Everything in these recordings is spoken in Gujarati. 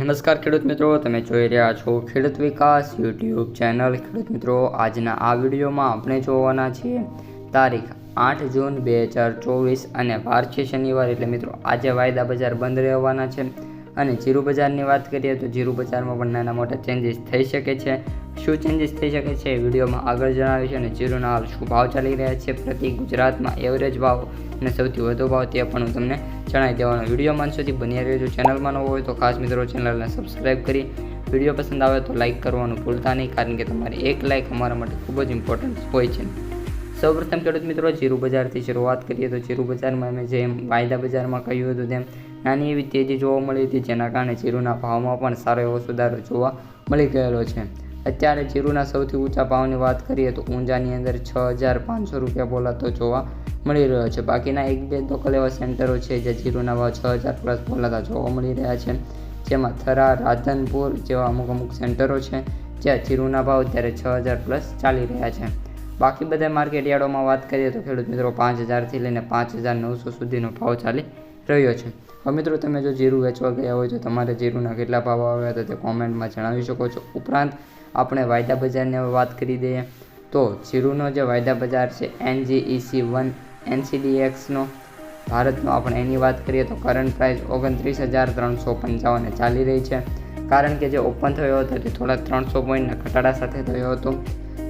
નમસ્કાર ખેડૂત મિત્રો, તમે જોઈ રહ્યા છો ખેડૂત વિકાસ યુટ્યુબ ચેનલ. ખેડૂત મિત્રો, આજના આ વિડીયોમાં આપણે જોવાના છીએ તારીખ આઠ જૂન બે હજાર ચોવીસ અને વાર છે શનિવાર. એટલે મિત્રો, આજે વાયદા બજાર બંધ રહેવાના છે. અને જીરું બજારની વાત કરીએ તો જીરું બજારમાં પણ નાના મોટા ચેન્જીસ થઈ શકે છે. શું ચેન્જીસ થઈ શકે છે વિડીયોમાં આગળ જણાવીશ અને જીરુના હાલ શું ભાવ ચાલી રહ્યા છે પ્રતિ ગુજરાતમાં એવરેજ ભાવ અને સૌથી વધુ ભાવ તે પણ હું તમને જણાવી દેવાનો. વિડીયોમાં સુધી સુધી રહ્યો રહેજો. ચેનલમાં નવો હોય તો ખાસ મિત્રો ચેનલને સબસ્ક્રાઈબ કરી. વીડિયો પસંદ આવે તો લાઇક કરવાનું ભૂલતા નહીં, કારણ કે તમારી એક લાઇક અમારા માટે ખૂબ જ ઇમ્પોર્ટન્ટ હોય છે. સૌપ્રથમ ખેડૂત મિત્રો જીરું બજારથી શરૂઆત કરીએ તો જીરું બજારમાં અમે જેમ વાયદા બજારમાં કહ્યું હતું તેમ નાની એવી તેજી જોવા મળી હતી જેના કારણે જીરુના ભાવમાં પણ સારો એવો સુધારો જોવા મળી ગયેલો છે. અત્યારે જીરુના સૌથી ઊંચા ભાવની વાત કરીએ તો ઊંઝાની અંદર છ હજાર પાંચસો રૂપિયા બોલાતો જોવા મળી રહ્યો છે. બાકીના એક બે લોકલ એવા સેન્ટરો છે જે જીરુના ભાવ છ હજાર પ્લસ બોલાતા જોવા મળી રહ્યા છે. જેમાં થરા, રાધનપુર જેવા અમુક અમુક સેન્ટરો છે જ્યાં જીરુના ભાવ અત્યારે છ હજાર પ્લસ ચાલી રહ્યા છે. બાકી બધા માર્કેટ યાર્ડોમાં વાત કરીએ તો ખેડૂત મિત્રો પાંચ હજારથી લઈને પાંચ હજાર નવસો સુધીનો ભાવ ચાલી રહ્યો છે. હવે મિત્રો તમે જો જીરું વેચવા ગયા હોય તો તમારે જીરુના કેટલા ભાવ આવ્યા હતા તે કોમેન્ટમાં જણાવી શકો છો. ઉપરાંત આપણે વાયદા બજારની વાત કરી દઈએ તો જીરુનો જે વાયદા બજાર છે એનજીઈસી વન, એનસીડીએક્સનો, ભારતનો આપણે એની વાત કરીએ તો કરંટ પ્રાઇસ ઓગણત્રીસ હજાર ત્રણસો પંચાવને ચાલી રહી છે. કારણ કે જે ઓપન થયો હતો તે થોડા ત્રણસો પોઈન્ટના ઘટાડા સાથે થયો હતો.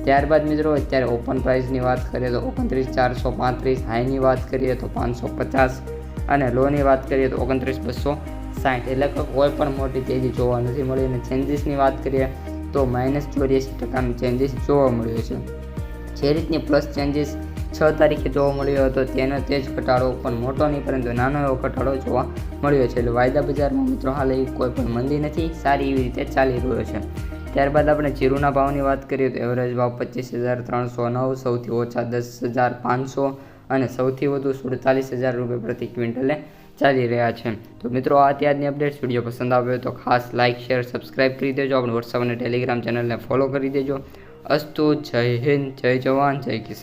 ત્યારબાદ મિત્રો, અત્યારે ઓપન પ્રાઇસની વાત કરીએ તો ઓગણત્રીસ ચારસો પાંત્રીસ હાઈની વાત કરીએ તો પાંચસો પચાસ અને લોની વાત કરીએ તો ઓગણત્રીસ બસો સાઠ. એટલે કે કોઈ પણ મોટી તેજી જોવા નથી મળી અને ચેન્જીસની વાત કરીએ તો માઇનસ ચોર્યાસી ટકાનું ચેન્જીસ જોવા મળ્યો છે. જે રીતની પ્લસ ચેન્જીસ છ તારીખે જોવા મળ્યો હતો તેનો તે જ ઘટાડો પણ મોટો નહીં, પરંતુ નાનો એવો ઘટાડો જોવા મળ્યો છે. એટલે વાયદા બજારમાં મિત્રો હાલ એવી કોઈ પણ મંદી નથી, સારી એવી રીતે ચાલી રહ્યો છે. ત્યારબાદ આપણે જીરુના ભાવની વાત કરીએ તો એવરેજ ભાવ પચીસ હજાર ત્રણસો નવ, સૌથી ઓછા દસ હજાર પાંચસો અને સૌથી વધુ સુડતાલીસ હજાર રૂપિયા પ્રતિ ક્વિન્ટલે ચાલી રહ્યા છે. તો મિત્રો, આ ત્યારની અપડેટ્સ વીડિયો પસંદ આવ્યો તો ખાસ લાઇક શેર સબસ્ક્રાઇબ કરી દેજો. આપણે વોટ્સઅપ અને ટેલિગ્રામ ચેનલને ફોલો કરી દેજો. અસ્તુ, જય હિન્દ, જય જવાન, જય કિસાન.